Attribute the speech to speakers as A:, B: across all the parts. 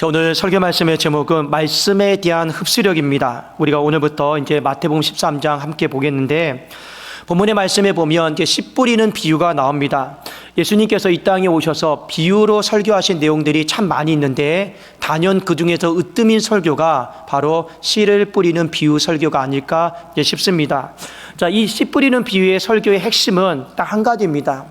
A: 자, 오늘 설교 말씀의 제목은 말씀에 대한 흡수력입니다. 우리가 오늘부터 이제 마태복음 13장 함께 보겠는데 본문의 말씀에 보면 이제 씨 뿌리는 비유가 나옵니다. 예수님께서 이 땅에 오셔서 비유로 설교하신 내용들이 참 많이 있는데 단연 그 중에서 으뜸인 설교가 바로 씨를 뿌리는 비유 설교가 아닐까 싶습니다. 자, 이 씨 뿌리는 비유의 설교의 핵심은 딱 한 가지입니다.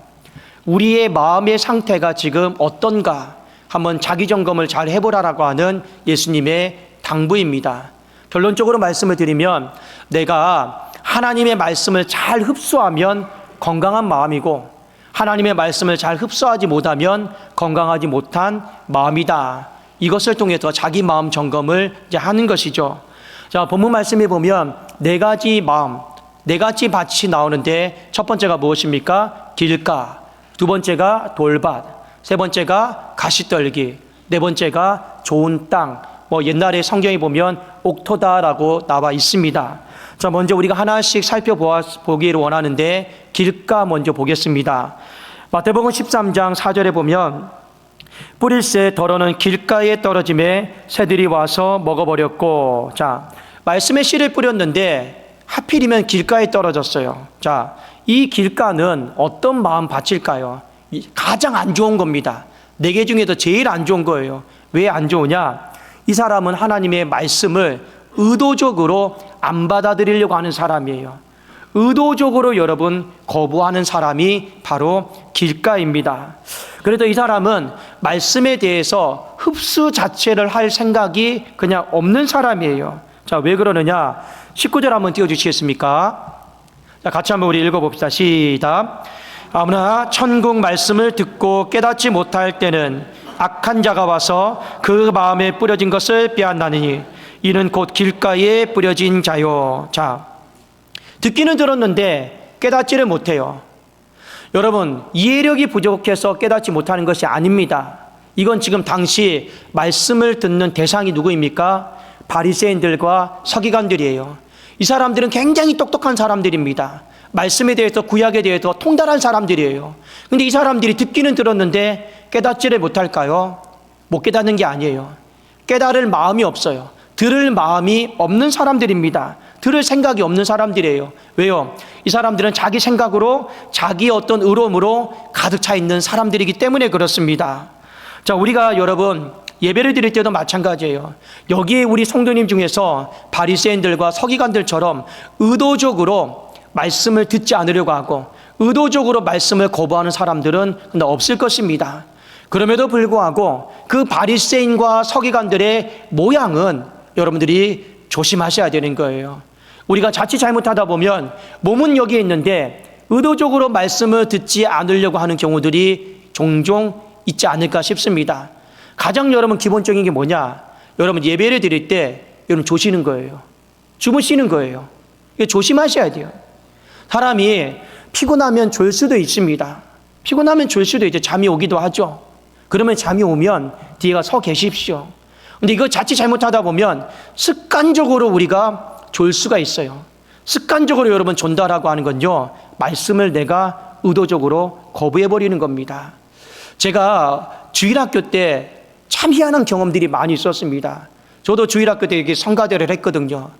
A: 우리의 마음의 상태가 지금 어떤가 한번 자기 점검을 잘 해보라라고 하는 예수님의 당부입니다. 결론적으로 말씀을 드리면 내가 하나님의 말씀을 잘 흡수하면 건강한 마음이고 하나님의 말씀을 잘 흡수하지 못하면 건강하지 못한 마음이다. 이것을 통해서 자기 마음 점검을 이제 하는 것이죠. 자, 본문 말씀에 보면 네 가지 마음, 네 가지 밭이 나오는데 첫 번째가 무엇입니까? 길가. 두 번째가 돌밭. 세 번째가 가시떨기, 네 번째가 좋은 땅. 뭐 옛날에 성경에 보면 옥토다라고 나와 있습니다. 자, 먼저 우리가 하나씩 살펴보기를 원하는데 길가 먼저 보겠습니다. 마태복음 13장 4절에 보면 뿌릴새 덜어는 길가에 떨어짐에 새들이 와서 먹어버렸고 자 말씀의 씨를 뿌렸는데 하필이면 길가에 떨어졌어요. 자, 이 길가는 어떤 마음 밭일까요? 가장 안 좋은 겁니다. 네 개 중에서 제일 안 좋은 거예요. 왜 안 좋으냐? 이 사람은 하나님의 말씀을 의도적으로 안 받아들이려고 하는 사람이에요. 의도적으로 여러분 거부하는 사람이 바로 길가입니다. 그래도 이 사람은 말씀에 대해서 흡수 자체를 할 생각이 그냥 없는 사람이에요. 자, 왜 그러느냐? 19절 한번 띄워 주시겠습니까? 자, 같이 한번 우리 읽어 봅시다. 시작. 아무나 천국 말씀을 듣고 깨닫지 못할 때는 악한 자가 와서 그 마음에 뿌려진 것을 빼앗나느니 이는 곧 길가에 뿌려진 자요. 자, 듣기는 들었는데 깨닫지를 못해요. 여러분, 이해력이 부족해서 깨닫지 못하는 것이 아닙니다. 이건 지금 당시 말씀을 듣는 대상이 누구입니까? 바리새인들과 서기관들이에요. 이 사람들은 굉장히 똑똑한 사람들입니다. 말씀에 대해서 구약에 대해서 통달한 사람들이에요. 근데 이 사람들이 듣기는 들었는데 깨닫지를 못할까요? 못 깨닫는 게 아니에요. 깨달을 마음이 없어요. 들을 마음이 없는 사람들입니다. 들을 생각이 없는 사람들이에요. 왜요? 이 사람들은 자기 생각으로 자기 어떤 의로움으로 가득 차 있는 사람들이기 때문에 그렇습니다. 자, 우리가 여러분 예배를 드릴 때도 마찬가지예요. 여기에 우리 성도님 중에서 바리새인들과 서기관들처럼 의도적으로 말씀을 듣지 않으려고 하고 의도적으로 말씀을 거부하는 사람들은 근데 없을 것입니다. 그럼에도 불구하고 그 바리새인과 서기관들의 모양은 여러분들이 조심하셔야 되는 거예요. 우리가 자칫 잘못하다 보면 몸은 여기에 있는데 의도적으로 말씀을 듣지 않으려고 하는 경우들이 종종 있지 않을까 싶습니다. 가장 여러분 기본적인 게 뭐냐? 여러분 예배를 드릴 때 여러분 조시는 거예요. 주무시는 거예요. 조심하셔야 돼요. 사람이 피곤하면 졸 수도 있습니다. 피곤하면 졸 수도 있죠. 잠이 오기도 하죠. 그러면 잠이 오면 뒤에 가 서 계십시오. 근데 이거 자칫 잘못하다 보면 습관적으로 우리가 졸 수가 있어요. 습관적으로 여러분 존다라고 하는 건요. 말씀을 내가 의도적으로 거부해 버리는 겁니다. 제가 주일학교 때 참 희한한 경험들이 많이 있었습니다. 저도 주일학교 때 이렇게 성가대를 했거든요.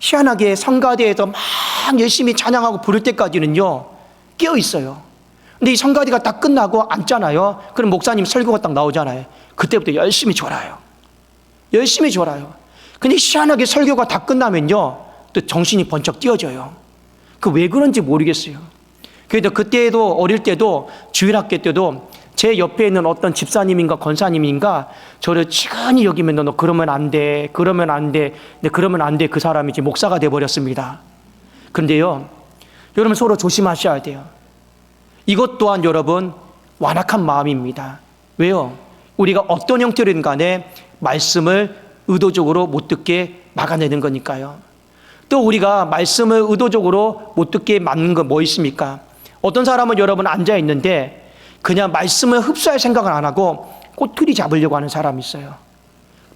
A: 희한하게 성가대에서 막 열심히 찬양하고 부를 때까지는요, 깨어 있어요. 근데 이 성가대가 딱 끝나고 앉잖아요. 그럼 목사님 설교가 딱 나오잖아요. 그때부터 열심히 졸아요. 열심히 졸아요. 근데 희한하게 설교가 다 끝나면요, 또 정신이 번쩍 띄어져요. 그 왜 그런지 모르겠어요. 그래도 그때도 어릴 때도 주일학교 때도 제 옆에 있는 어떤 집사님인가 권사님인가 저를 치근히 여기면 너 그러면 안 돼, 그러면 안 돼, 근데 그러면 안 돼 그 사람이 이제 목사가 돼 버렸습니다. 그런데요, 여러분 서로 조심하셔야 돼요. 이것 또한 여러분 완악한 마음입니다. 왜요? 우리가 어떤 형태로든 간에 말씀을 의도적으로 못 듣게 막아내는 거니까요. 또 우리가 말씀을 의도적으로 못 듣게 막는 건 뭐 있습니까? 어떤 사람은 여러분 앉아 있는데 그냥 말씀을 흡수할 생각을 안 하고 꼬투리 잡으려고 하는 사람이 있어요.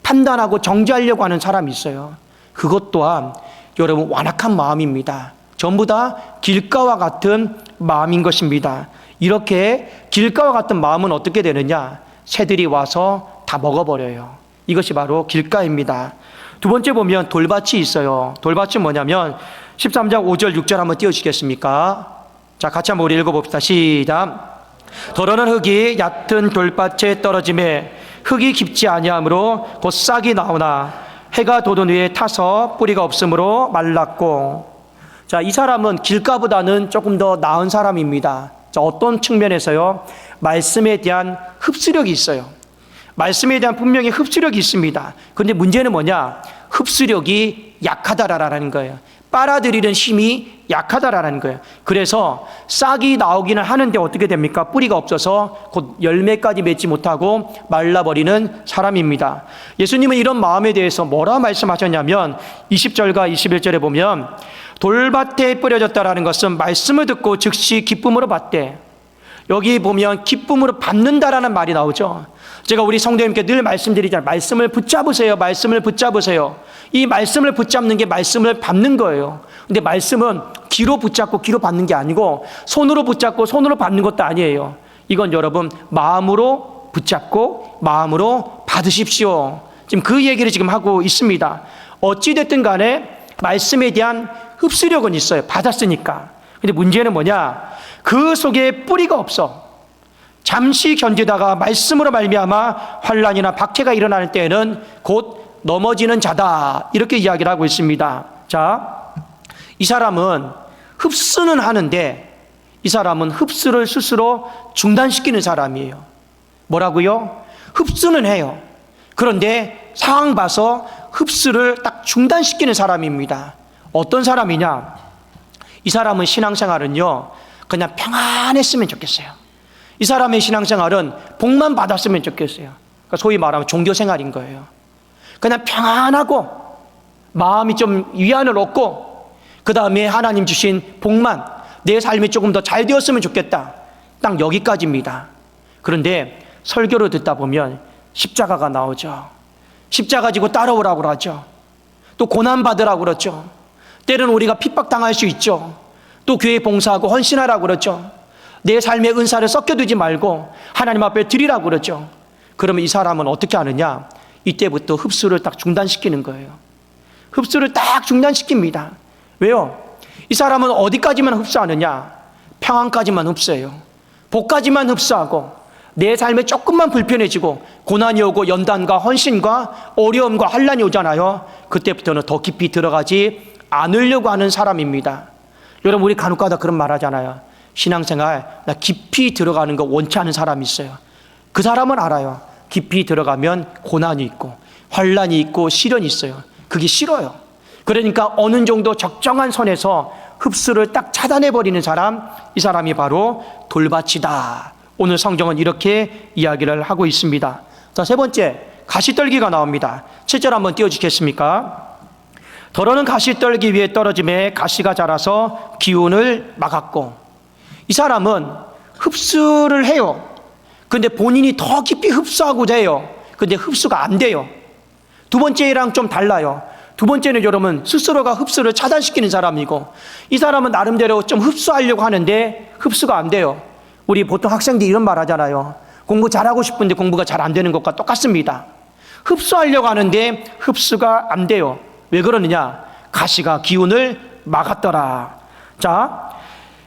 A: 판단하고 정죄하려고 하는 사람이 있어요. 그것 또한 여러분 완악한 마음입니다. 전부 다 길가와 같은 마음인 것입니다. 이렇게 길가와 같은 마음은 어떻게 되느냐? 새들이 와서 다 먹어버려요. 이것이 바로 길가입니다. 두 번째 보면 돌밭이 있어요. 돌밭이 뭐냐면 13장 5절 6절 한번 띄워주시겠습니까? 자, 같이 한번 우리 읽어봅시다. 시작. 더러는 흙이 얕은 돌밭에 떨어짐에 흙이 깊지 아니하므로 곧 싹이 나오나 해가 돋은 위에 타서 뿌리가 없으므로 말랐고 자, 이 사람은 길가보다는 조금 더 나은 사람입니다. 자, 어떤 측면에서요? 말씀에 대한 흡수력이 있어요. 말씀에 대한 분명히 흡수력이 있습니다. 근데 문제는 뭐냐? 흡수력이 약하다라는 거예요. 빨아들이는 힘이 약하다라는 거예요. 그래서 싹이 나오기는 하는데 어떻게 됩니까? 뿌리가 없어서 곧 열매까지 맺지 못하고 말라버리는 사람입니다. 예수님은 이런 마음에 대해서 뭐라 말씀하셨냐면 20절과 21절에 보면 돌밭에 뿌려졌다라는 것은 말씀을 듣고 즉시 기쁨으로 받되 여기 보면 기쁨으로 받는다라는 말이 나오죠. 제가 우리 성도님께 늘 말씀드리잖아요. 말씀을 붙잡으세요. 말씀을 붙잡으세요. 이 말씀을 붙잡는 게 말씀을 받는 거예요. 근데 말씀은 귀로 붙잡고 귀로 받는 게 아니고 손으로 붙잡고 손으로 받는 것도 아니에요. 이건 여러분 마음으로 붙잡고 마음으로 받으십시오. 지금 그 얘기를 지금 하고 있습니다. 어찌됐든 간에 말씀에 대한 흡수력은 있어요. 받았으니까. 근데 문제는 뭐냐? 그 속에 뿌리가 없어. 잠시 견디다가 말씀으로 말미암아 환란이나 박해가 일어날 때에는 곧 넘어지는 자다. 이렇게 이야기를 하고 있습니다. 자, 이 사람은 흡수는 하는데 이 사람은 흡수를 스스로 중단시키는 사람이에요. 뭐라고요? 흡수는 해요. 그런데 상황 봐서 흡수를 딱 중단시키는 사람입니다. 어떤 사람이냐? 이 사람은 신앙생활은요, 그냥 평안했으면 좋겠어요. 이 사람의 신앙생활은 복만 받았으면 좋겠어요. 그러니까 소위 말하면 종교생활인 거예요. 그냥 평안하고 마음이 좀 위안을 얻고 그 다음에 하나님 주신 복만 내 삶이 조금 더 잘 되었으면 좋겠다. 딱 여기까지입니다. 그런데 설교를 듣다 보면 십자가가 나오죠. 십자가 지고 따라오라고 그러죠. 또 고난받으라고 그러죠. 때로는 우리가 핍박당할 수 있죠. 또 교회 봉사하고 헌신하라고 그러죠. 내 삶의 은사를 섞여두지 말고 하나님 앞에 드리라고 그러죠. 그러면 이 사람은 어떻게 하느냐? 이때부터 흡수를 딱 중단시키는 거예요. 흡수를 딱 중단시킵니다. 왜요? 이 사람은 어디까지만 흡수하느냐? 평안까지만 흡수해요. 복까지만 흡수하고 내 삶에 조금만 불편해지고 고난이 오고 연단과 헌신과 어려움과 환란이 오잖아요. 그때부터는 더 깊이 들어가지 않으려고 하는 사람입니다. 여러분 우리 간혹가다 그런 말 하잖아요. 신앙생활 나 깊이 들어가는 거 원치 않은 사람이 있어요. 그 사람은 알아요. 깊이 들어가면 고난이 있고 환란이 있고 시련이 있어요. 그게 싫어요. 그러니까 어느 정도 적정한 선에서 흡수를 딱 차단해 버리는 사람, 이 사람이 바로 돌밭이다. 오늘 성경은 이렇게 이야기를 하고 있습니다. 자, 세 번째, 가시떨기가 나옵니다. 7절 한번 띄워 주겠습니까? 더러는 가시떨기 위에 떨어짐에 가시가 자라서 기운을 막았고, 이 사람은 흡수를 해요. 근데 본인이 더 깊이 흡수하고자 해요. 근데 흡수가 안 돼요. 두 번째랑 좀 달라요. 두 번째는 여러분 스스로가 흡수를 차단시키는 사람이고 이 사람은 나름대로 좀 흡수하려고 하는데 흡수가 안 돼요. 우리 보통 학생들이 이런 말 하잖아요. 공부 잘하고 싶은데 공부가 잘 안 되는 것과 똑같습니다. 흡수하려고 하는데 흡수가 안 돼요. 왜 그러느냐? 가시가 기운을 막았더라. 자,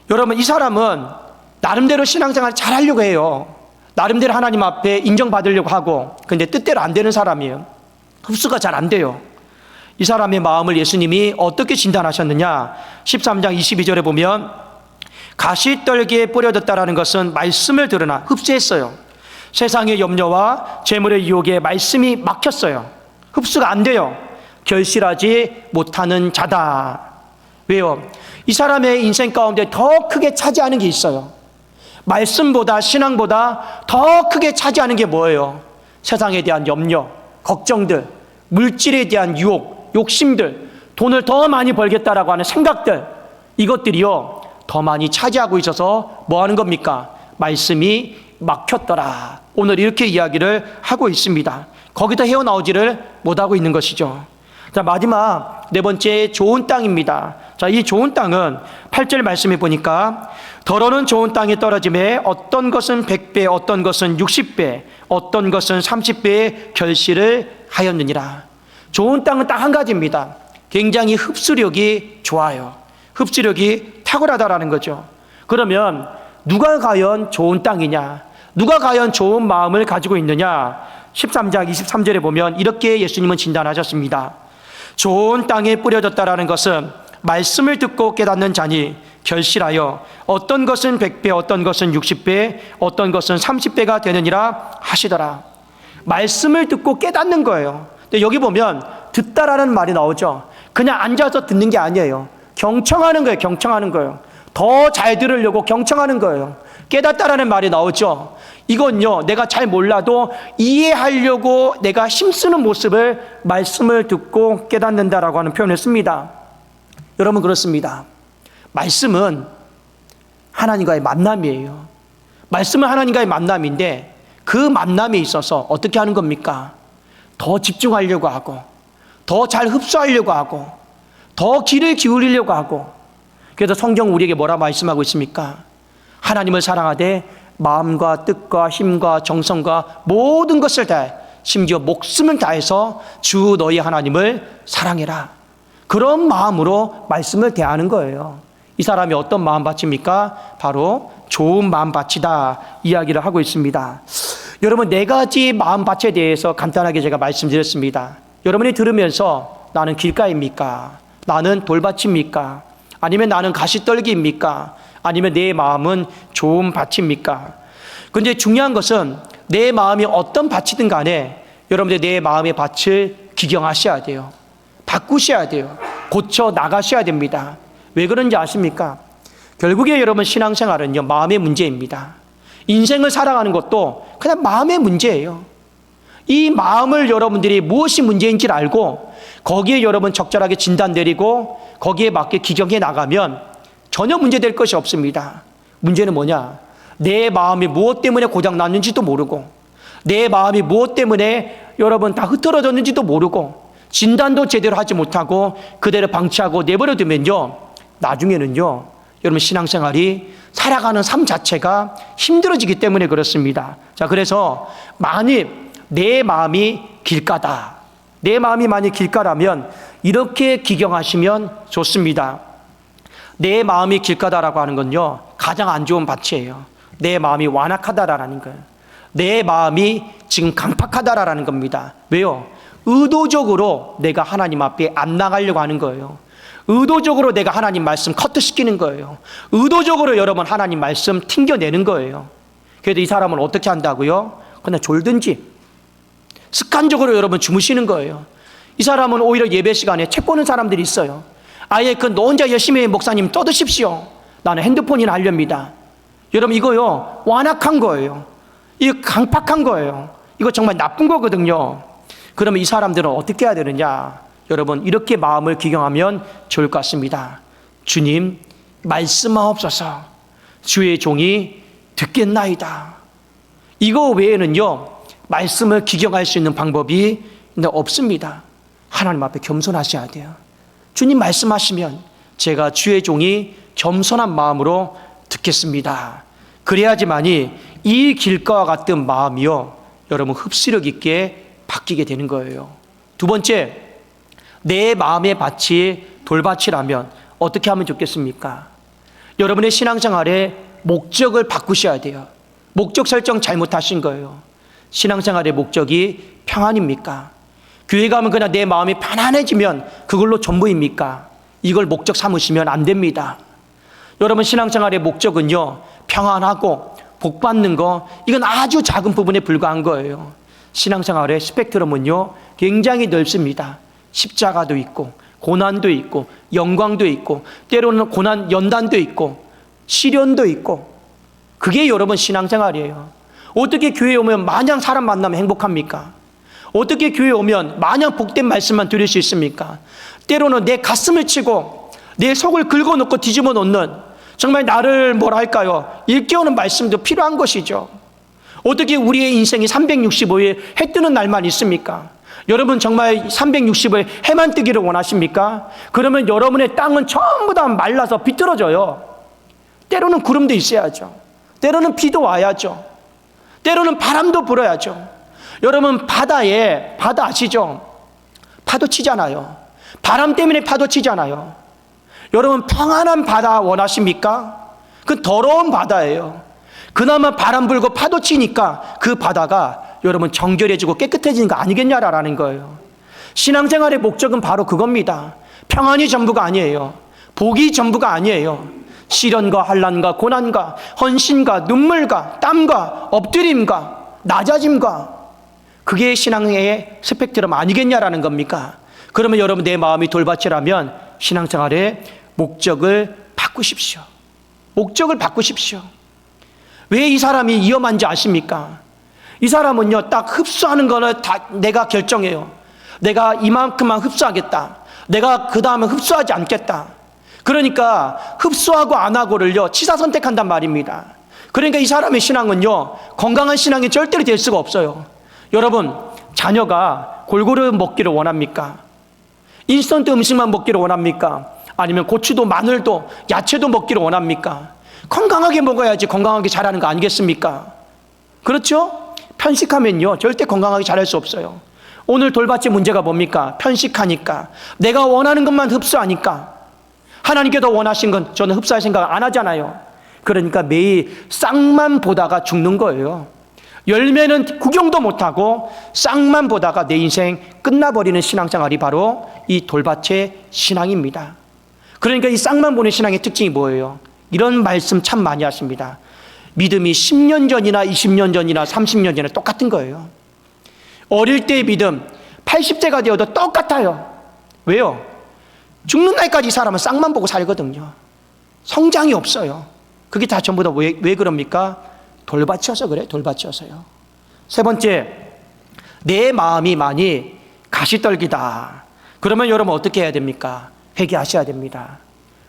A: 여러분 이 사람은 나름대로 신앙생활 잘 하려고 해요. 나름대로 하나님 앞에 인정받으려고 하고 근데 뜻대로 안 되는 사람이에요. 흡수가 잘 안 돼요. 이 사람의 마음을 예수님이 어떻게 진단하셨느냐? 13장 22절에 보면 가시떨기에 뿌려졌다라는 것은 말씀을 들으나 흡수했어요. 세상의 염려와 재물의 유혹에 말씀이 막혔어요. 흡수가 안 돼요. 결실하지 못하는 자다. 왜요? 이 사람의 인생 가운데 더 크게 차지하는 게 있어요. 말씀보다 신앙보다 더 크게 차지하는 게 뭐예요? 세상에 대한 염려, 걱정들, 물질에 대한 유혹, 욕심들, 돈을 더 많이 벌겠다라고 하는 생각들, 이것들이요, 더 많이 차지하고 있어서 뭐 하는 겁니까? 말씀이 막혔더라. 오늘 이렇게 이야기를 하고 있습니다. 거기다 헤어나오지를 못하고 있는 것이죠. 자, 마지막 네 번째 좋은 땅입니다. 자, 이 좋은 땅은 8절 말씀해 보니까 더러는 좋은 땅에 떨어짐에 어떤 것은 100배, 어떤 것은 60배, 어떤 것은 30배의 결실을 하였느니라. 좋은 땅은 딱 한 가지입니다. 굉장히 흡수력이 좋아요. 흡수력이 탁월하다라는 거죠. 그러면 누가 과연 좋은 땅이냐? 누가 과연 좋은 마음을 가지고 있느냐? 13장 23절에 보면 이렇게 예수님은 진단하셨습니다. 좋은 땅에 뿌려졌다라는 것은 말씀을 듣고 깨닫는 자니 결실하여 어떤 것은 100배, 어떤 것은 60배, 어떤 것은 30배가 되느니라 하시더라. 말씀을 듣고 깨닫는 거예요. 근데 여기 보면 듣다라는 말이 나오죠. 그냥 앉아서 듣는 게 아니에요. 경청하는 거예요. 경청하는 거예요. 더 잘 들으려고 경청하는 거예요. 깨닫다라는 말이 나오죠. 이건요, 내가 잘 몰라도 이해하려고 내가 힘쓰는 모습을 말씀을 듣고 깨닫는다라고 하는 표현을 씁니다. 여러분, 그렇습니다. 말씀은 하나님과의 만남이에요. 말씀은 하나님과의 만남인데 그 만남에 있어서 어떻게 하는 겁니까? 더 집중하려고 하고, 더 잘 흡수하려고 하고, 더 귀를 기울이려고 하고, 그래서 성경 우리에게 뭐라 말씀하고 있습니까? 하나님을 사랑하되 마음과 뜻과 힘과 정성과 모든 것을 다해 심지어 목숨을 다해서 주 너희 하나님을 사랑해라. 그런 마음으로 말씀을 대하는 거예요. 이 사람이 어떤 마음밭입니까? 바로 좋은 마음밭이다 이야기를 하고 있습니다. 여러분 네 가지 마음밭에 대해서 간단하게 제가 말씀드렸습니다. 여러분이 들으면서 나는 길가입니까? 나는 돌밭입니까? 아니면 나는 가시떨기입니까? 아니면 내 마음은 좋은 밭입니까? 근데 중요한 것은 내 마음이 어떤 밭이든 간에 여러분들 내 마음의 밭을 기경하셔야 돼요. 바꾸셔야 돼요. 고쳐 나가셔야 됩니다. 왜 그런지 아십니까? 결국에 여러분 신앙생활은요, 마음의 문제입니다. 인생을 살아가는 것도 그냥 마음의 문제예요. 이 마음을 여러분들이 무엇이 문제인지를 알고 거기에 여러분 적절하게 진단 내리고 거기에 맞게 기경해 나가면 전혀 문제될 것이 없습니다. 문제는 뭐냐? 내 마음이 무엇 때문에 고장 났는지도 모르고 내 마음이 무엇 때문에 여러분 다 흐트러졌는지도 모르고 진단도 제대로 하지 못하고 그대로 방치하고 내버려 두면요. 나중에는요. 여러분 신앙생활이 살아가는 삶 자체가 힘들어지기 때문에 그렇습니다. 자, 그래서 만일 내 마음이 길가다. 내 마음이 만약 길가라면 이렇게 기경하시면 좋습니다. 내 마음이 길가다라고 하는 건요, 가장 안 좋은 밭이에요. 내 마음이 완악하다라는 거예요. 내 마음이 지금 강팍하다라는 겁니다. 왜요? 의도적으로 내가 하나님 앞에 안 나가려고 하는 거예요. 의도적으로 내가 하나님 말씀 커트시키는 거예요. 의도적으로 여러분 하나님 말씀 튕겨내는 거예요. 그래도 이 사람은 어떻게 한다고요? 그냥 졸든지 습관적으로 여러분 주무시는 거예요. 이 사람은 오히려 예배 시간에 책 보는 사람들이 있어요. 아예 그 너 혼자 열심히 목사님 떠드십시오. 나는 핸드폰이나 하렵니다. 여러분 이거요 완악한 거예요. 이거 강팍한 거예요. 이거 정말 나쁜 거거든요. 그러면 이 사람들은 어떻게 해야 되느냐? 여러분 이렇게 마음을 기경하면 좋을 것 같습니다. 주님 말씀하옵소서. 주의 종이 듣겠나이다. 이거 외에는요 말씀을 기경할 수 있는 방법이 없습니다. 하나님 앞에 겸손하셔야 돼요. 주님 말씀하시면 제가 주의 종이 겸손한 마음으로 듣겠습니다. 그래야지만이 이 길가와 같은 마음이요 여러분 흡수력 있게 바뀌게 되는 거예요. 두 번째 내 마음의 밭이 돌밭이라면 어떻게 하면 좋겠습니까? 여러분의 신앙생활의 목적을 바꾸셔야 돼요. 목적 설정 잘못하신 거예요. 신앙생활의 목적이 평안입니까? 교회 가면 그냥 내 마음이 편안해지면 그걸로 전부입니까? 이걸 목적 삼으시면 안 됩니다. 여러분 신앙생활의 목적은요 평안하고 복 받는 거 이건 아주 작은 부분에 불과한 거예요. 신앙생활의 스펙트럼은요 굉장히 넓습니다. 십자가도 있고 고난도 있고 영광도 있고 때로는 고난 연단도 있고 시련도 있고 그게 여러분 신앙생활이에요. 어떻게 교회에 오면 마냥 사람 만나면 행복합니까? 어떻게 교회에 오면 마냥 복된 말씀만 들을 수 있습니까? 때로는 내 가슴을 치고 내 속을 긁어놓고 뒤집어 놓는 정말 나를 뭐랄까요? 일깨우는 말씀도 필요한 것이죠. 어떻게 우리의 인생이 365일 해 뜨는 날만 있습니까? 여러분 정말 360일 해만 뜨기를 원하십니까? 그러면 여러분의 땅은 전부 다 말라서 비틀어져요. 때로는 구름도 있어야죠. 때로는 비도 와야죠. 때로는 바람도 불어야죠. 여러분 바다에 바다 아시죠? 파도 치잖아요. 바람 때문에 파도 치잖아요. 여러분 평안한 바다 원하십니까? 그 더러운 바다예요. 그나마 바람 불고 파도 치니까 그 바다가 여러분 정결해지고 깨끗해지는 거 아니겠냐라는 거예요. 신앙생활의 목적은 바로 그겁니다. 평안이 전부가 아니에요. 복이 전부가 아니에요. 시련과 환란과 고난과 헌신과 눈물과 땀과 엎드림과 낮아짐과 그게 신앙의 스펙트럼 아니겠냐라는 겁니까? 그러면 여러분 내 마음이 돌밭이라면 신앙생활의 목적을 바꾸십시오. 목적을 바꾸십시오. 왜 이 사람이 위험한지 아십니까? 이 사람은요, 딱 흡수하는 거는 다 내가 결정해요. 내가 이만큼만 흡수하겠다. 내가 그 다음에 흡수하지 않겠다. 그러니까 흡수하고 안 하고를요, 치사 선택한단 말입니다. 그러니까 이 사람의 신앙은요, 건강한 신앙이 절대로 될 수가 없어요. 여러분, 자녀가 골고루 먹기를 원합니까? 인스턴트 음식만 먹기를 원합니까? 아니면 고추도 마늘도 야채도 먹기를 원합니까? 건강하게 먹어야지 건강하게 자라는 거 아니겠습니까? 그렇죠? 편식하면요, 절대 건강하게 자랄 수 없어요. 오늘 돌밭의 문제가 뭡니까? 편식하니까. 내가 원하는 것만 흡수하니까. 하나님께서 원하신 건 저는 흡수할 생각 안 하잖아요. 그러니까 매일 쌍만 보다가 죽는 거예요. 열매는 구경도 못하고 쌍만 보다가 내 인생 끝나버리는 신앙생활이 바로 이 돌밭의 신앙입니다. 그러니까 이 쌍만 보는 신앙의 특징이 뭐예요? 이런 말씀 참 많이 하십니다. 믿음이 10년 전이나 20년 전이나 30년 전이나 똑같은 거예요. 어릴 때의 믿음, 80세가 되어도 똑같아요. 왜요? 죽는 날까지 이 사람은 쌍만 보고 살거든요. 성장이 없어요. 그게 다 전부 다 왜, 왜 그럽니까? 돌밭이어서 그래, 돌밭이어서요. 세 번째, 내 마음이 많이 가시떨기다. 그러면 여러분 어떻게 해야 됩니까? 회개하셔야 됩니다.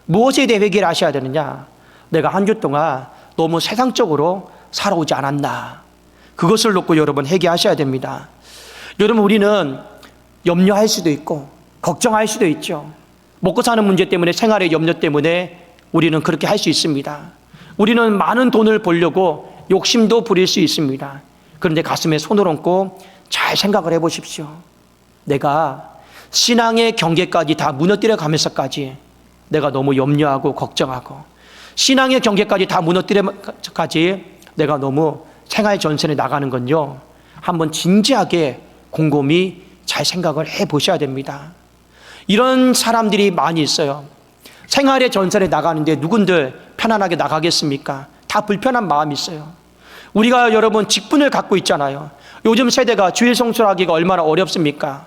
A: 무엇에 대해 회개를 하셔야 되느냐? 내가 한 주 동안 너무 세상적으로 살아오지 않았나? 그것을 놓고 여러분 회개하셔야 됩니다. 여러분 우리는 염려할 수도 있고 걱정할 수도 있죠. 먹고 사는 문제 때문에 생활의 염려 때문에 우리는 그렇게 할 수 있습니다. 우리는 많은 돈을 벌려고 욕심도 부릴 수 있습니다. 그런데 가슴에 손을 얹고 잘 생각을 해 보십시오. 내가 신앙의 경계까지 다 무너뜨려 가면서까지 내가 너무 염려하고 걱정하고 신앙의 경계까지 다 무너뜨려까지 내가 너무 생활 전선에 나가는 건요. 한번 진지하게 곰곰이 잘 생각을 해 보셔야 됩니다. 이런 사람들이 많이 있어요. 생활의 전선에 나가는데 누군들 편안하게 나가겠습니까? 다 불편한 마음이 있어요. 우리가 여러분 직분을 갖고 있잖아요. 요즘 세대가 주일 성수하기가 얼마나 어렵습니까?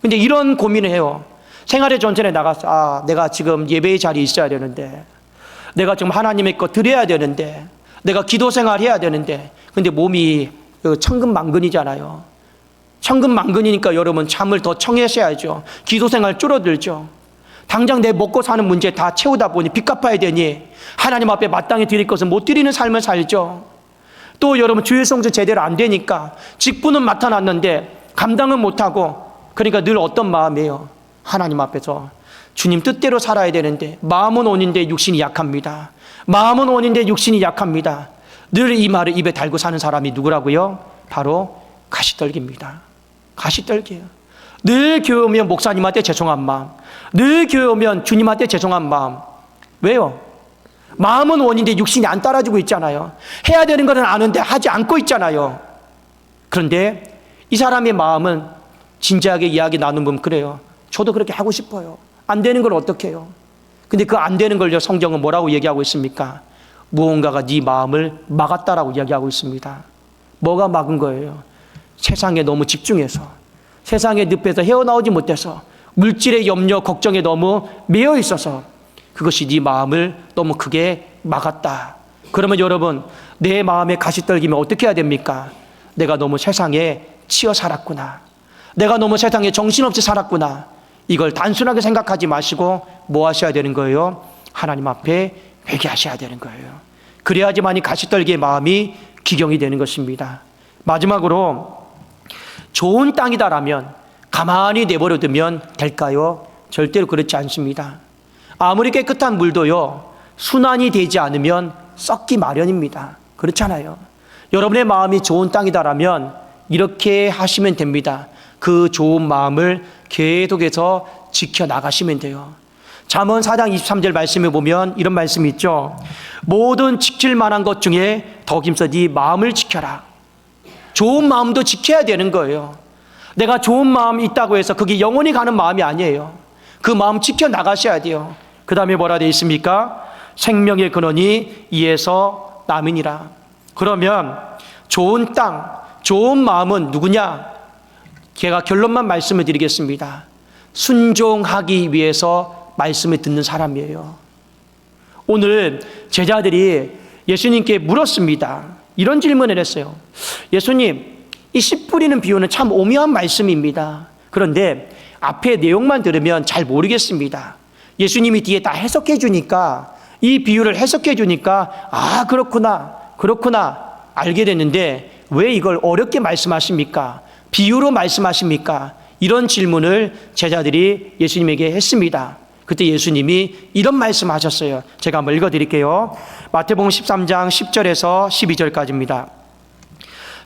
A: 근데 이런 고민을 해요. 생활의 전선에 나가서 아, 내가 지금 예배의 자리에 있어야 되는데 내가 지금 하나님의 것 드려야 되는데 내가 기도 생활 해야 되는데 근데 몸이 그 천근만근이잖아요. 천근만근이니까 여러분 잠을 더 청하셔야죠. 기도 생활 줄어들죠. 당장 내 먹고 사는 문제 다 채우다 보니 빚 갚아야 되니 하나님 앞에 마땅히 드릴 것은 못 드리는 삶을 살죠. 또 여러분 주일 성수 제대로 안 되니까 직분은 맡아놨는데 감당은 못하고 그러니까 늘 어떤 마음이에요? 하나님 앞에서 주님 뜻대로 살아야 되는데 마음은 온인데 육신이 약합니다. 마음은 온인데 육신이 약합니다. 늘 이 말을 입에 달고 사는 사람이 누구라고요? 바로 가시떨기입니다. 가시떨기예요. 늘 교회 오면 목사님한테 죄송한 마음, 늘 교회 오면 주님한테 죄송한 마음. 왜요? 마음은 원인데 육신이 안 따라주고 있잖아요. 해야 되는 것은 아는데 하지 않고 있잖아요. 그런데 이 사람의 마음은 진지하게 이야기 나누면 그래요. 저도 그렇게 하고 싶어요. 안 되는 걸 어떻게 해요? 근데 그 안 되는 걸요 성경은 뭐라고 얘기하고 있습니까? 무언가가 네 마음을 막았다라고 이야기하고 있습니다. 뭐가 막은 거예요? 세상에 너무 집중해서 세상의 늪에서 헤어나오지 못해서 물질의 염려, 걱정에 너무 매여 있어서 그것이 네 마음을 너무 크게 막았다. 그러면 여러분 내 마음에 가시 떨기면 어떻게 해야 됩니까? 내가 너무 세상에 치여 살았구나. 내가 너무 세상에 정신없이 살았구나. 이걸 단순하게 생각하지 마시고 뭐 하셔야 되는 거예요? 하나님 앞에 회개하셔야 되는 거예요. 그래야지만이 가시떨기의 마음이 기경이 되는 것입니다. 마지막으로 좋은 땅이다라면 가만히 내버려 두면 될까요? 절대로 그렇지 않습니다. 아무리 깨끗한 물도요, 순환이 되지 않으면 썩기 마련입니다. 그렇잖아요. 여러분의 마음이 좋은 땅이다라면 이렇게 하시면 됩니다. 그 좋은 마음을 계속해서 지켜 나가시면 돼요. 잠언 4장 23절 말씀에 보면 이런 말씀이 있죠. 모든 지킬 만한 것 중에 더 힘써 네 마음을 지켜라. 좋은 마음도 지켜야 되는 거예요. 내가 좋은 마음이 있다고 해서 그게 영원히 가는 마음이 아니에요. 그 마음 지켜 나가셔야 돼요. 그 다음에 뭐라 되어 있습니까? 생명의 근원이 이에서 남이니라. 그러면 좋은 땅, 좋은 마음은 누구냐? 제가 결론만 말씀을 드리겠습니다. 순종하기 위해서 말씀을 듣는 사람이에요. 오늘 제자들이 예수님께 물었습니다. 이런 질문을 했어요. 예수님, 이 씨 뿌리는 비유는 참 오묘한 말씀입니다. 그런데 앞에 내용만 들으면 잘 모르겠습니다. 예수님이 뒤에 다 해석해 주니까 이 비유를 해석해 주니까 아, 그렇구나. 그렇구나. 알게 됐는데 왜 이걸 어렵게 말씀하십니까? 비유로 말씀하십니까? 이런 질문을 제자들이 예수님에게 했습니다. 그때 예수님이 이런 말씀 하셨어요. 제가 한번 읽어 드릴게요. 마태복음 13장 10절에서 12절까지입니다.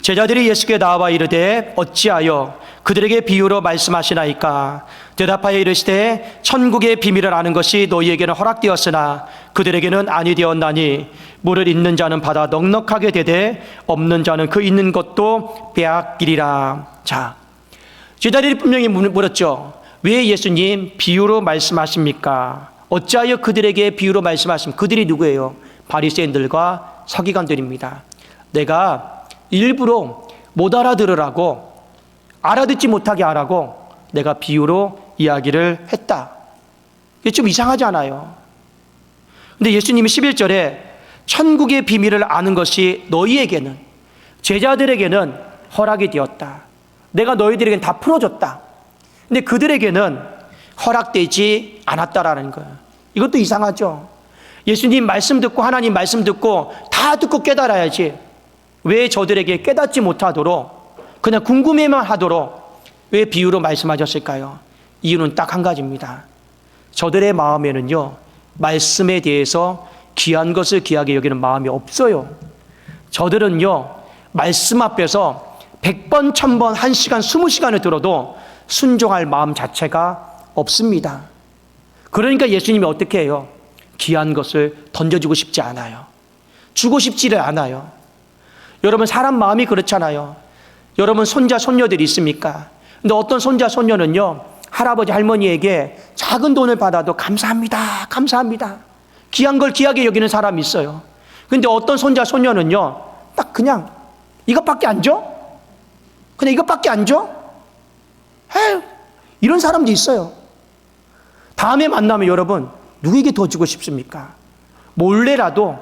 A: 제자들이 예수께 나와 이르되 어찌하여 그들에게 비유로 말씀하시나이까? 대답하여 이르시되 천국의 비밀을 아는 것이 너희에게는 허락되었으나 그들에게는 아니 되었나니 물을 있는 자는 받아 넉넉하게 되되 없는 자는 그 있는 것도 빼앗기리라. 자 제자들이 분명히 물었죠. 왜 예수님 비유로 말씀하십니까? 어찌하여 그들에게 비유로 말씀하심? 그들이 누구예요? 바리새인들과 서기관들입니다. 내가 일부러 못 알아들으라고 알아듣지 못하게 하라고 내가 비유로 이야기를 했다. 이게 좀 이상하지 않아요? 근데 예수님이 11절에 천국의 비밀을 아는 것이 너희에게는 제자들에게는 허락이 되었다. 내가 너희들에게는 다 풀어줬다. 근데 그들에게는 허락되지 않았다라는 거예요. 이것도 이상하죠? 예수님 말씀 듣고 하나님 말씀 듣고 다 듣고 깨달아야지. 왜 저들에게 깨닫지 못하도록 그냥 궁금해만 하도록 왜 비유로 말씀하셨을까요? 이유는 딱 한 가지입니다. 저들의 마음에는요, 말씀에 대해서 귀한 것을 귀하게 여기는 마음이 없어요. 저들은요, 말씀 앞에서 100번, 1000번, 1시간, 20시간을 들어도 순종할 마음 자체가 없습니다. 그러니까 예수님이 어떻게 해요? 귀한 것을 던져주고 싶지 않아요. 주고 싶지를 않아요. 여러분 사람 마음이 그렇잖아요. 여러분 손자 손녀들이 있습니까? 근데 어떤 손자 손녀는요 할아버지 할머니에게 작은 돈을 받아도 감사합니다, 감사합니다. 귀한 걸 귀하게 여기는 사람이 있어요. 근데 어떤 손자 손녀는요 딱 그냥 이것밖에 안 줘? 그냥 이것밖에 안 줘? 에휴, 이런 사람도 있어요. 다음에 만나면 여러분 누구에게 더 주고 싶습니까? 몰래라도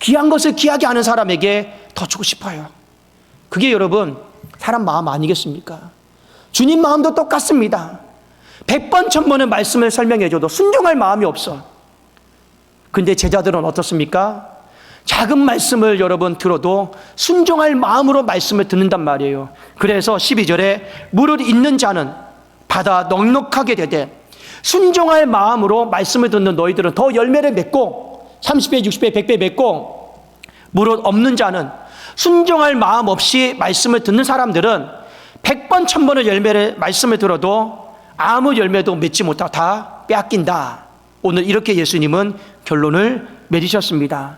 A: 귀한 것을 귀하게 하는 사람에게 더 주고 싶어요. 그게 여러분, 사람 마음 아니겠습니까? 주님 마음도 똑같습니다. 백번, 천번의 말씀을 설명해줘도 순종할 마음이 없어. 근데 제자들은 어떻습니까? 작은 말씀을 여러분 들어도 순종할 마음으로 말씀을 듣는단 말이에요. 그래서 12절에 물을 있는 자는 받아 넉넉하게 되되 순종할 마음으로 말씀을 듣는 너희들은 더 열매를 맺고 30배, 60배, 100배 맺고 무릇 없는 자는 순종할 마음 없이 말씀을 듣는 사람들은 100번, 1000번의 열매를 말씀을 들어도 아무 열매도 맺지 못하고 다 빼앗긴다. 오늘 이렇게 예수님은 결론을 맺으셨습니다.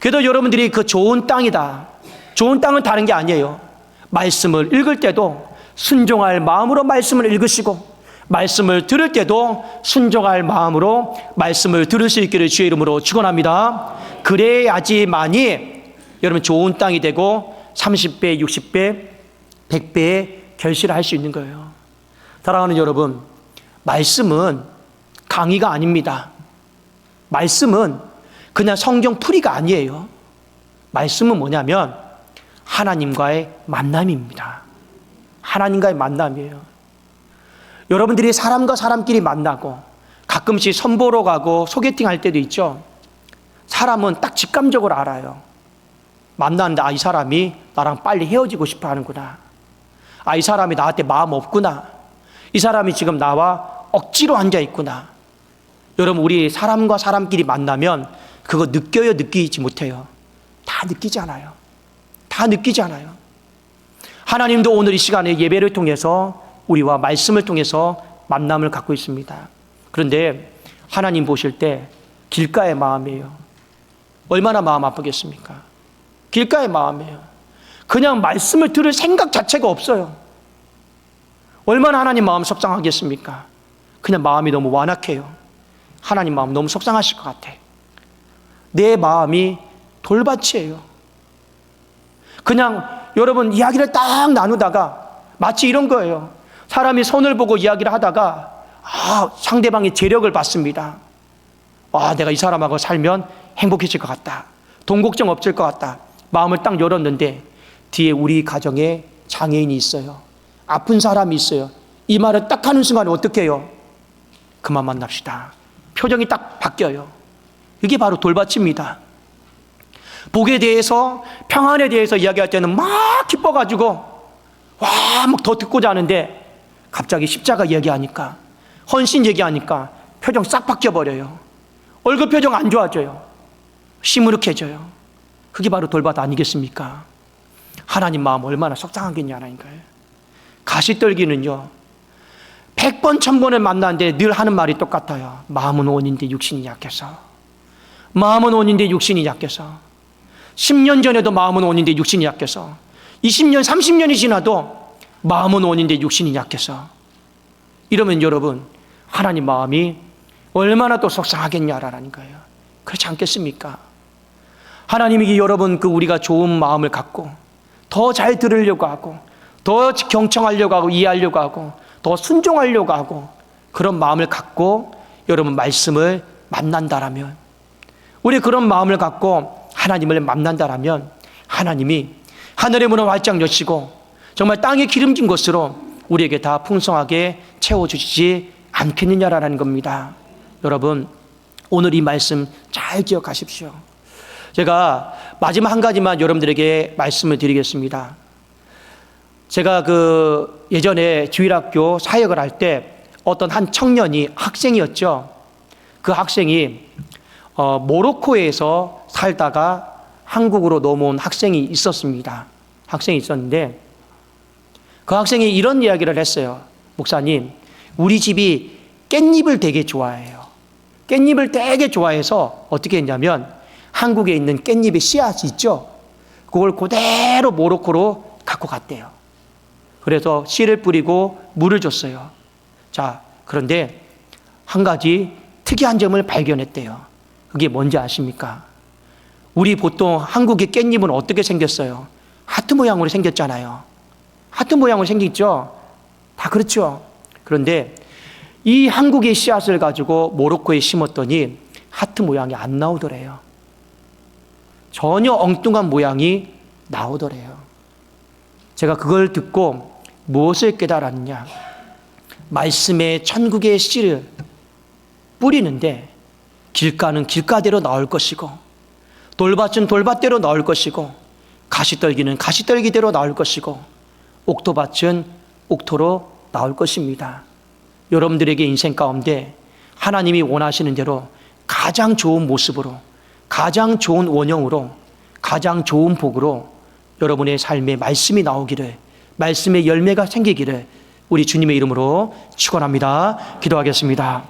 A: 그래도 여러분들이 그 좋은 땅이다. 좋은 땅은 다른 게 아니에요. 말씀을 읽을 때도 순종할 마음으로 말씀을 읽으시고 말씀을 들을 때도 순종할 마음으로 말씀을 들을 수 있기를 주의 이름으로 축원합니다. 그래야지만이 여러분 좋은 땅이 되고 30배, 60배, 100배의 결실을 할 수 있는 거예요. 사랑하는 여러분, 말씀은 강의가 아닙니다. 말씀은 그냥 성경 풀이가 아니에요. 말씀은 뭐냐면 하나님과의 만남입니다. 하나님과의 만남이에요. 여러분들이 사람과 사람끼리 만나고 가끔씩 선보러 가고 소개팅 할 때도 있죠. 사람은 딱 직감적으로 알아요. 만났는데 아, 이 사람이 나랑 빨리 헤어지고 싶어 하는구나. 아, 이 사람이 나한테 마음 없구나. 이 사람이 지금 나와 억지로 앉아 있구나. 여러분, 우리 사람과 사람끼리 만나면 그거 느껴요, 느끼지 못해요? 다 느끼지 않아요. 다 느끼지 않아요. 하나님도 오늘 이 시간에 예배를 통해서 우리와 말씀을 통해서 만남을 갖고 있습니다. 그런데 하나님 보실 때 길가의 마음이에요. 얼마나 마음 아프겠습니까? 길가의 마음이에요. 그냥 말씀을 들을 생각 자체가 없어요. 얼마나 하나님 마음 속상하겠습니까? 그냥 마음이 너무 완악해요. 하나님 마음 너무 속상하실 것 같아. 내 마음이 돌밭이에요. 그냥 여러분 이야기를 딱 나누다가 마치 이런 거예요. 사람이 손을 보고 이야기를 하다가 아, 상대방의 재력을 받습니다. 아, 내가 이 사람하고 살면 행복해질 것 같다. 돈 걱정 없을 것 같다. 마음을 딱 열었는데 뒤에 우리 가정에 장애인이 있어요. 아픈 사람이 있어요. 이 말을 딱 하는 순간에 어떻게 해요? 그만 만납시다. 표정이 딱 바뀌어요. 이게 바로 돌밭입니다. 복에 대해서 평안에 대해서 이야기할 때는 막 기뻐가지고 와, 막 더 듣고자 하는데 갑자기 십자가 얘기하니까 헌신 얘기하니까 표정 싹 바뀌어버려요. 얼굴 표정 안 좋아져요. 시무룩해져요. 그게 바로 돌밭 아니겠습니까? 하나님 마음 얼마나 속상하겠냐라니까요. 가시떨기는요. 백 번, 천 번을 만났는데 늘 하는 말이 똑같아요. 마음은 원인데 육신이 약해서. 마음은 원인데 육신이 약해서. 10년 전에도 마음은 원인데 육신이 약해서. 20년, 30년이 지나도 마음은 원인데 육신이 약해서. 이러면 여러분, 하나님 마음이 얼마나 또 속상하겠냐라는 거예요. 그렇지 않겠습니까? 하나님이 여러분 그 우리가 좋은 마음을 갖고 더 잘 들으려고 하고 더 경청하려고 하고 이해하려고 하고 더 순종하려고 하고 그런 마음을 갖고 여러분 말씀을 만난다라면 우리 그런 마음을 갖고 하나님을 만난다라면 하나님이 하늘의 문을 활짝 여시고 정말 땅에 기름진 것으로 우리에게 다 풍성하게 채워주시지 않겠느냐라는 겁니다. 여러분, 오늘 이 말씀 잘 기억하십시오. 제가 마지막 한 가지만 여러분들에게 말씀을 드리겠습니다. 제가 그 예전에 주일학교 사역을 할 때 어떤 한 청년이 학생이었죠. 그 학생이 어, 모로코에서 살다가 한국으로 넘어온 학생이 있었습니다. 학생이 있었는데 그 학생이 이런 이야기를 했어요. 목사님, 우리 집이 깻잎을 되게 좋아해요. 깻잎을 되게 좋아해서 어떻게 했냐면 한국에 있는 깻잎의 씨앗이 있죠. 그걸 그대로 모로코로 갖고 갔대요. 그래서 씨를 뿌리고 물을 줬어요. 자, 그런데 한 가지 특이한 점을 발견했대요. 그게 뭔지 아십니까? 우리 보통 한국의 깻잎은 어떻게 생겼어요? 하트 모양으로 생겼잖아요. 하트 모양으로 생겼죠? 다 그렇죠. 그런데 이 한국의 씨앗을 가지고 모로코에 심었더니 하트 모양이 안 나오더래요. 전혀 엉뚱한 모양이 나오더래요. 제가 그걸 듣고 무엇을 깨달았냐? 말씀의 천국의 씨를 뿌리는데 길가는 길가대로 나올 것이고 돌밭은 돌밭대로 나올 것이고 가시떨기는 가시떨기대로 나올 것이고 옥토밭은 옥토로 나올 것입니다. 여러분들에게 인생 가운데 하나님이 원하시는 대로 가장 좋은 모습으로 가장 좋은 원형으로 가장 좋은 복으로 여러분의 삶에 말씀이 나오기를 말씀의 열매가 생기기를 우리 주님의 이름으로 축원합니다. 기도하겠습니다.